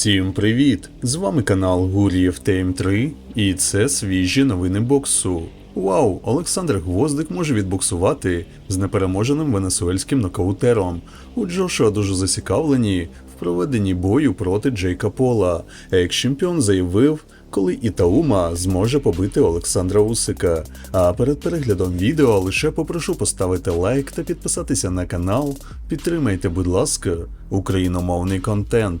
Всім привіт! З вами канал Гурієв Тейм 3 і це свіжі новини боксу. Вау! Олександр Гвоздик може відбоксувати з непереможеним венесуельським нокаутером. У Джошуа дуже зацікавлені в проведенні бою проти Джейка Пола. Екс-чемпіон заявив, коли Ітаума зможе побити Олександра Усика. А перед переглядом відео лише попрошу поставити лайк та підписатися на канал. Підтримайте, будь ласка, україномовний контент.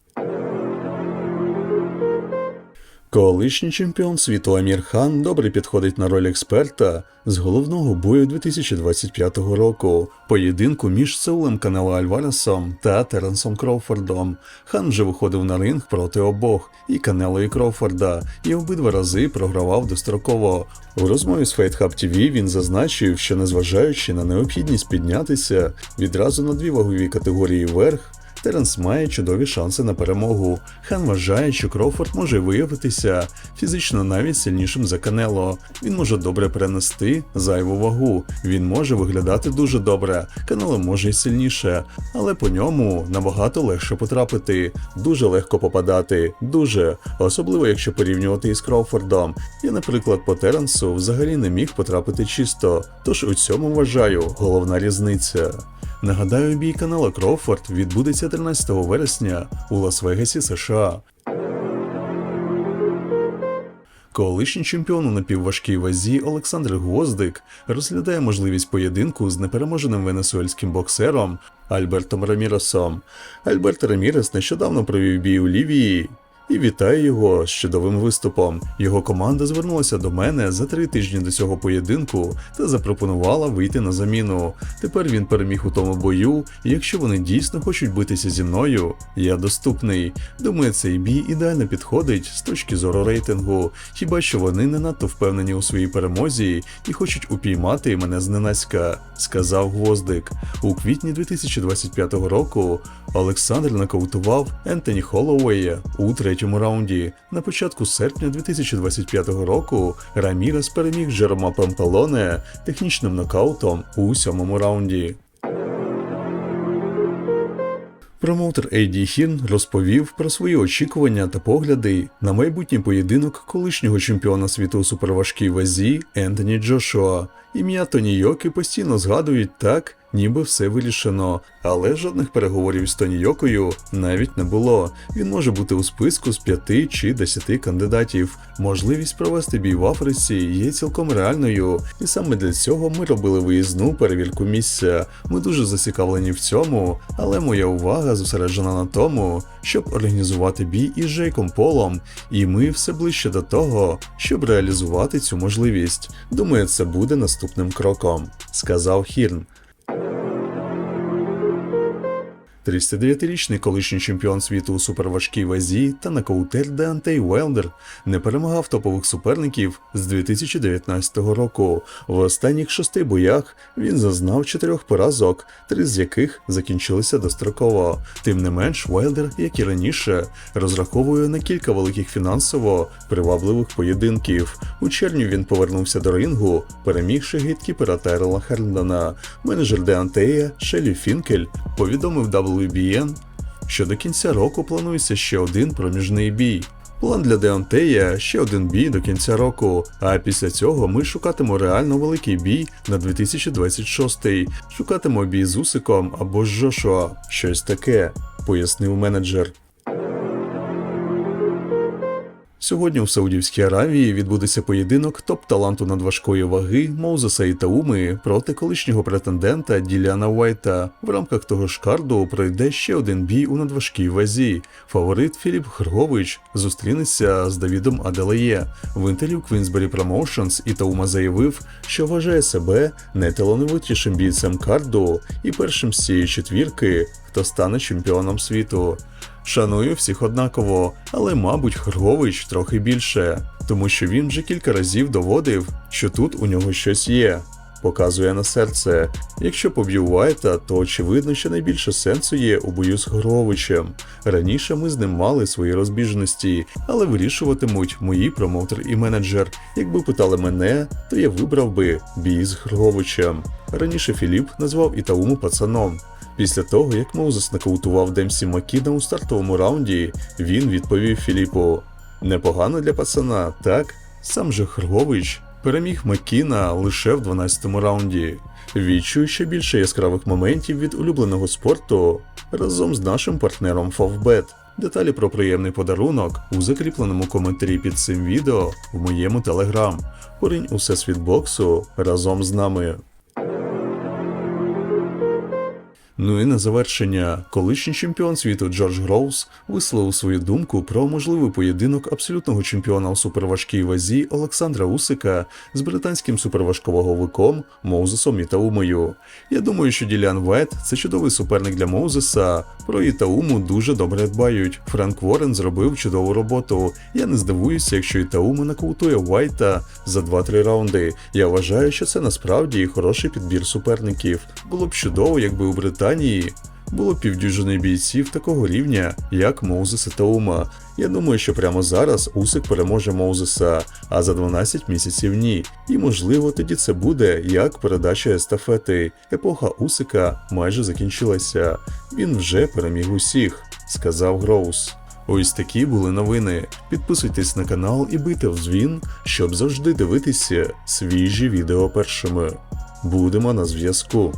Колишній чемпіон світу Амір Хан добре підходить на роль експерта з головного бою 2025 року, поєдинку між Сеулем Канело Альваресом та Теренсом Кроуфордом. Хан вже виходив на ринг проти обох і Канело і Кроуфорда, і обидва рази програвав достроково. У розмові з Fight Hub TV він зазначив, що незважаючи на необхідність піднятися відразу на дві вагові категорії вверх, Теренс має чудові шанси на перемогу. Хан вважає, що Кроуфорд може виявитися фізично навіть сильнішим за Канело. Він може добре перенести зайву вагу. Він може виглядати дуже добре. Канело може й сильніше, але по ньому набагато легше потрапити. Дуже легко попадати. Дуже. Особливо якщо порівнювати із Кроуфордом. Я, наприклад, по Теренсу взагалі не міг потрапити чисто. Тож у цьому вважаю головна різниця. Нагадаю, бій канала Кроуфорд відбудеться 13 вересня у Лас-Вегасі, США. Колишній чемпіон у напівважкій вазі Олександр Гвоздик розглядає можливість поєдинку з непереможеним венесуельським боксером Альбертом Раміросом. Альберт Рамірес нещодавно провів бій у Лівії. І вітаю його з чудовим виступом. Його команда звернулася до мене за три тижні до цього поєдинку та запропонувала вийти на заміну. Тепер він переміг у тому бою, і якщо вони дійсно хочуть битися зі мною, я доступний. Думаю, цей бій ідеально підходить з точки зору рейтингу. Хіба що вони не надто впевнені у своїй перемозі і хочуть упіймати мене зненацька, сказав Гвоздик. У квітні 2025 року Олександр нокаутував Ентоні Холлоуея у третьому раунді. На початку серпня 2025 року Рамірес переміг Джерома Пампелоне технічним нокаутом у сьомому раунді. Промоутер Ейді Хін розповів про свої очікування та погляди на майбутній поєдинок колишнього чемпіона світу у суперважкій вазі Ентоні Джошуа. Ім'я Тоні Йоки постійно згадують так, ніби все вирішено, але жодних переговорів з Тоні Йокою навіть не було. Він може бути у списку з п'яти чи десяти кандидатів. Можливість провести бій в Африці є цілком реальною, і саме для цього ми робили виїзну перевірку місця. Ми дуже зацікавлені в цьому, але моя увага зосереджена на тому, щоб організувати бій із Джейком Полом, і ми все ближче до того, щоб реалізувати цю можливість. Думаю, це буде наступним кроком, сказав Хірн. 39-річний колишній чемпіон світу у суперважкій вазі та нокаутер Деантей Уелдер не перемагав топових суперників з 2019 року. В останніх шести боях він зазнав чотирьох поразок, три з яких закінчилися достроково. Тим не менш, Уелдер, як і раніше, розраховує на кілька великих фінансово привабливих поєдинків. У червні він повернувся до рингу, перемігши гейткіпера Тайрела Херндона. Менеджер Деантея Шелі Фінкель повідомив WBN, що до кінця року планується ще один проміжний бій. План для Деонтея ще один бій до кінця року. А після цього ми шукатимо реально великий бій на 2026. Шукатимо бій з Усиком або з Жошуа, Щось таке, пояснив менеджер. Сьогодні у Саудівській Аравії відбудеться поєдинок топ-таланту надважкої ваги Моузеса Ітауми проти колишнього претендента Діляна Уайта. В рамках того ж карду пройде ще один бій у надважкій вазі. Фаворит Філіп Хргович зустрінеться з Давідом Аделеє. В інтерв'ю Queensberry Promotions Ітаума заявив, що вважає себе найталановитішим бійцем карду і першим з цієї четвірки, хто стане чемпіоном світу. Шаную всіх однаково, але, мабуть, Хргович трохи більше, тому що він вже кілька разів доводив, що тут у нього щось є. Показує на серце. Якщо поб'ю Уайта, то очевидно, що найбільше сенсу є у бою з Гровичем. Раніше ми з ним мали свої розбіжності, але вирішуватимуть мої промоутер і менеджер. Якби питали мене, то я вибрав би бій з Гровичем. Раніше Філіп назвав Ітауму пацаном. Після того, як Моузес нокаутував Демсі Макіна у стартовому раунді, він відповів Філіпу: Непогано для пацана, так? Сам же Хргович переміг Макіна лише в 12-му раунді. Відчуй ще більше яскравих моментів від улюбленого спорту разом з нашим партнером Favbet. Деталі про приємний подарунок у закріпленому коментарі під цим відео в моєму телеграм. Поринь у всесвіт боксу разом з нами. Ну і на завершення, колишній чемпіон світу Джордж Гроус висловив свою думку про можливий поєдинок абсолютного чемпіона у суперважкій вазі Олександра Усика з британським суперважковаговиком Моузесом Ітаумою. Я думаю, що Ділян Вет це чудовий суперник для Моузеса. Про Ітауму дуже добре дбають. Френк Ворен зробив чудову роботу. Я не здивуюся, якщо Ітаума нокаутує Вайта за 2-3 раунди. Я вважаю, що це насправді хороший підбір суперників. Було б чудово, якби у Британії було півдюжини бійців такого рівня, як Моузес і Таума. Я думаю, що прямо зараз Усик переможе Моузеса, а за 12 місяців ні. І можливо тоді це буде як передача естафети. Епоха Усика майже закінчилася. Він вже переміг усіх, сказав Гроус. Ось такі були новини. Підписуйтесь на канал і бийте в дзвін, щоб завжди дивитися свіжі відео першими. Будемо на зв'язку.